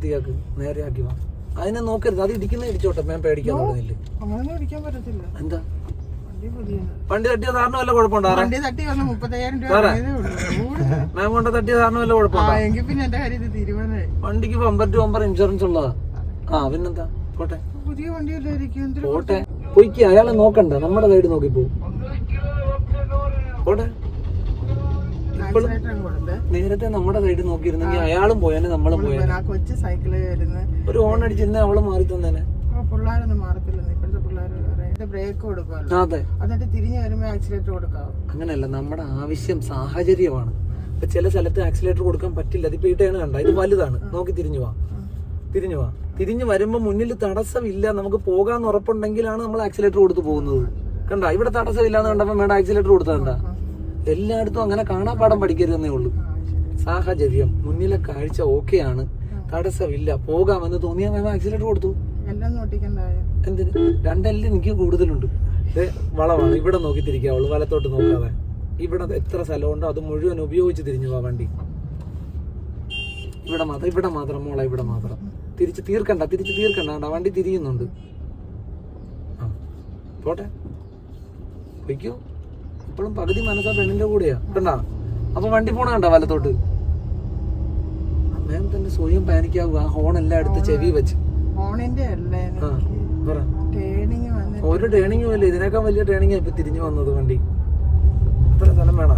വൃത്തിയാക്ക് നേരെ ആക്കി വാ. അതിനെ നോക്കരുത്. അത് ഇടിക്കുന്ന ഇടിച്ചോട്ടെ. മാം പേടിക്കാൻ തുടങ്ങില്ല പറ്റത്തില്ല. എന്താ? വണ്ടി തട്ടിയ സാറിന് വല്ല കുഴപ്പമുണ്ടാറേ. കൊണ്ട് തട്ടിയ സാറിന് വല്ല കുഴപ്പമുണ്ടോ? വണ്ടിക്ക് ബമ്പർ ടു ബമ്പർ ഇൻഷുറൻസ് ഉള്ളതാ. ആ പിന്നെന്താ? പോട്ടെ. പുതിയ വണ്ടിയല്ലായിരിക്കും പോട്ടെ. പൊയ്ക്ക്. അയാളെ നോക്കണ്ട. നമ്മുടെ സൈഡ് നോക്കി പോട്ടെ. കൊടുത്തേ നേരത്തെ നമ്മുടെ സൈഡ് നോക്കിയിരുന്നെങ്കിൽ അയാളും പോയാനെ നമ്മളും പോയാലും കൊച്ചു സൈക്കിൾ വരുന്ന ഒരു ഓൺ അടിച്ചിരുന്ന അവൾ മാറി തന്നേനെ. പിള്ളേരൊന്നും മാറത്തില്ല ഇപ്പോഴത്തെ പിള്ളേർ ബ്രേക്ക് കൊടുക്കുമല്ലോ. അതെ. എന്നിട്ട് തിരിഞ്ഞു വരുമ്പോ ആക്സിലേറ്റർ കൊടുക്കാവും? അങ്ങനെയല്ല നമ്മുടെ ആവശ്യം സാഹചര്യമാണ്. ഇപ്പൊ ചില സ്ഥലത്ത് ആക്സിലേറ്റർ കൊടുക്കാൻ പറ്റില്ല. അതിപ്പോ ഈ ടേണ് കണ്ട? ഇത് വലുതാണ്. നോക്കി തിരിഞ്ഞു വാ. തിരിഞ്ഞു വാ. തിരിഞ്ഞു വരുമ്പോ മുന്നിൽ തടസ്സമില്ല. നമുക്ക് പോകാന്ന് ഉറപ്പുണ്ടെങ്കിലാണ് നമ്മൾ ആക്സിലേറ്റർ കൊടുത്ത് പോകുന്നത്. കണ്ട? ഇവിടെ തടസ്സമില്ല എന്ന് കണ്ടപ്പോ മേഡം ആക്സിലേറ്റർ കൊടുത്തണ്ട എല്ലായിടത്തും അങ്ങനെ കാണാൻ പാഠം പഠിക്കരുതെന്നേ ഉള്ളൂ. സാഹചര്യം മുന്നിലെ കാഴ്ച ഓക്കെയാണ് തടസ്സമില്ല. പോകാമെന്ന് തോന്നിയാൽ ആക്സിഡന്റ് ആക്സിലേറ്റർ കൊടുത്തു. എന്തിന്? രണ്ടെല്ലാം എനിക്ക് കൂടുതലുണ്ട്. വളവാണ്. ഇവിടെ നോക്കി തിരിക്കാവുള്ളൂ വലത്തോട്ട് നോക്കാതെ. ഇവിടെ എത്ര സ്ഥലമുണ്ടോ അത് മുഴുവൻ ഉപയോഗിച്ച് തിരിഞ്ഞു പോവാ വണ്ടി. ഇവിടെ മാത്രം ഇവിടെ മാത്രം മോളെ ഇവിടെ മാത്രം. തിരിച്ച് തീർക്കണ്ട തിരിച്ച് തീർക്കണ്ട. കണ്ടാ? വണ്ടി തിരിയുന്നുണ്ട്. ആ പോട്ടെ. വയ്ക്കൂ ഇപ്പോഴും പകുതി മനസ്സാ പെണ്ണിന്റെ കൂടെയാ. കണ്ടാ? അപ്പൊ വണ്ടി പോണ കണ്ടാ വലത്തോട്ട്? മാം തന്നെ സ്വയം പാനിക്കാവുക ആ ഹോൺ എല്ലാം എടുത്ത് ചെവി വെച്ച്. ഹോണിന്റെ ഒരു ടേണിങ്ങും ഇല്ല ഇതിനേക്കാൾ വലിയ ടേണിംഗ് ഇപ്പൊ തിരിഞ്ഞു വന്നത് വണ്ടി. അത്ര സ്ഥലം വേണ?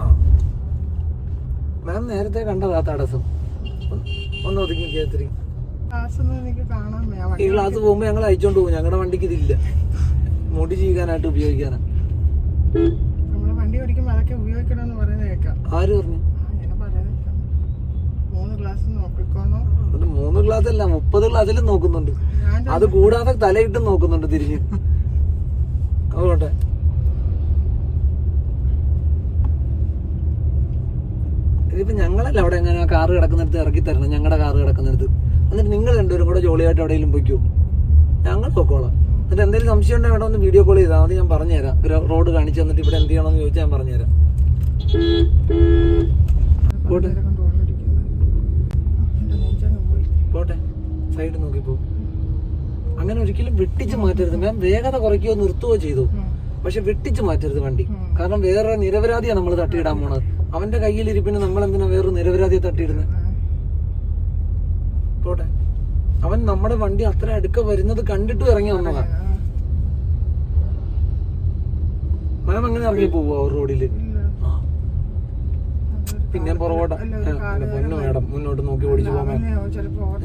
ആ. മാം നേരത്തെ കണ്ടതാ തടസ്സം. ഒന്ന് ഒതുങ്ങി കേത്തിരി. ഈ ക്ലാസ് പോകുമ്പോ ഞങ്ങൾ അയച്ചോണ്ട് പോകും. ഞങ്ങളുടെ വണ്ടിക്ക് ഇതില്ല. മുടി ചെയ്യാനായിട്ട് ഉപയോഗിക്കാനാ. അതൊക്കെ ഉപയോഗിക്കണമെന്ന് പറയുന്നത് കേൾക്കാം. ആര് പറഞ്ഞു. മൂന്ന് ക്ലാസ് അല്ല മുപ്പത് ക്ലാസ്സിലും നോക്കുന്നുണ്ട്. അത് കൂടാതെ തലയിട്ടും നോക്കുന്നുണ്ട് തിരിഞ്ഞ്. അതുകൊട്ടെ ഇതിപ്പോ ഞങ്ങളല്ല അവിടെ എങ്ങനെ കാറ് കിടക്കുന്നിടത്ത് ഇറക്കി തരണം? ഞങ്ങളുടെ കാറ് കിടക്കുന്നിടത്ത്. എന്നിട്ട് നിങ്ങൾ രണ്ടുപേരും കൂടെ ജോളിയായിട്ട് എവിടെയെങ്കിലും പൊയ്ക്കോ. ഞങ്ങൾ പൊക്കോളാം എന്നിട്ട് എന്തെങ്കിലും സംശയം ഉണ്ടെങ്കിൽ വേണം ഒന്ന് വീഡിയോ കോൾ ചെയ്താൽ മതി ഞാൻ പറഞ്ഞുതരാം. റോഡ് കാണിച്ചു തന്നിട്ട് ഇവിടെ എന്ത് ചെയ്യണമെന്ന് ചോദിച്ചാൽ ഞാൻ പറഞ്ഞുതരാം. പോട്ടെ. പോട്ടെ. സൈഡ് നോക്കി പോ. അങ്ങനെ ഒരിക്കലും വെട്ടിച്ച് മാറ്റരുത്. മാം വേഗത കുറയ്ക്കുകയോ നിർത്തുകയോ ചെയ്തു. പക്ഷെ വെട്ടിച്ച് മാറ്റരുത് വണ്ടി. കാരണം വേറെ നിരപരാധിയാണ് നമ്മൾ തട്ടിയിടാൻ പോണത്. അവന്റെ കയ്യിലിരിപ്പിന് നമ്മൾ എന്തിനാ വേറൊരു നിരപരാധിയെ തട്ടിയിടുന്നത് പോട്ടെ. അവൻ നമ്മുടെ വണ്ടി അത്ര അടുക്ക വരുന്നത് കണ്ടിട്ട് ഇറങ്ങി വന്നതാ. മനം അങ്ങനെ ഇറങ്ങി പോവോ റോഡിൽ. പിന്നെ പുറകോട്ടെ പൊന്നു മുന്നോട്ട് നോക്കി ഓടിച്ചു പോകാൻ